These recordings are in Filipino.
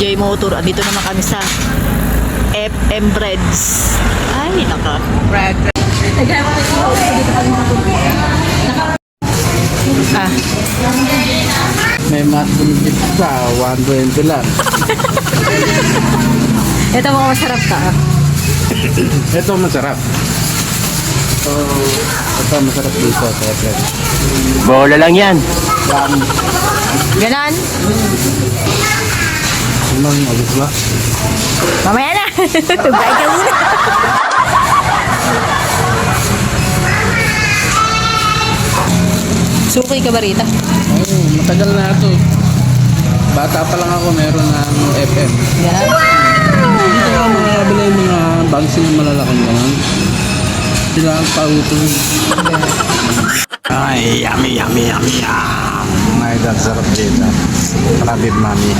J Motor. Andito naman kami sa FM Breads. Ay, naka. Brad. Ah, May mat bunigit pa, 120 lang. Ito mga masarap ka. Ito masarap. So, ito masarap dito sa. Bola lang yan. Yan. Ganon. Agos ba? Mamaya na. Bye ka muna. suki ka ba rito? Oo, matagal na ito. Bata pa lang ako, meron ng FM. Ganon. Dito ka mga bilay mga bags na malalaking ganun. Sila ang pauto. Ay, yummy, yummy, yummy, yum. God, sarap dito. Rabib mami.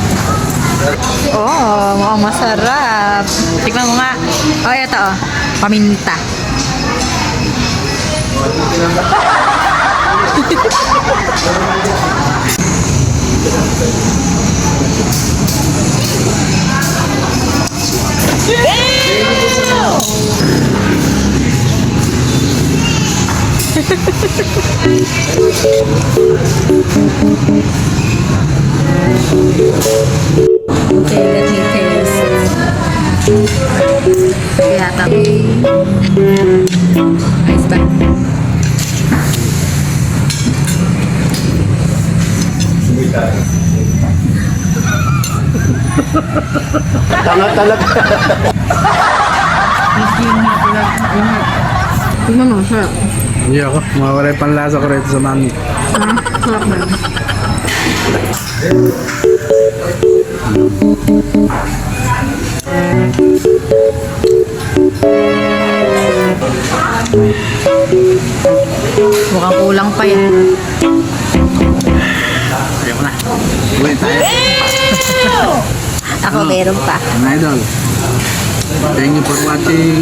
Oh, mukhang masarap. Tikman mo nga. Oh, ito oh. Paminta. Okay, let me taste. Yata. Ayos ba? Tanga talaga. Tignan mo, sarap. Hindi ako, mawala yung panlasa ko rito sa mami. Ha? Sarap na. Mukhang kulang pa yan. Ayoko na. Uwi tayo. Ako meron pa. Mga idol. Thank you for watching.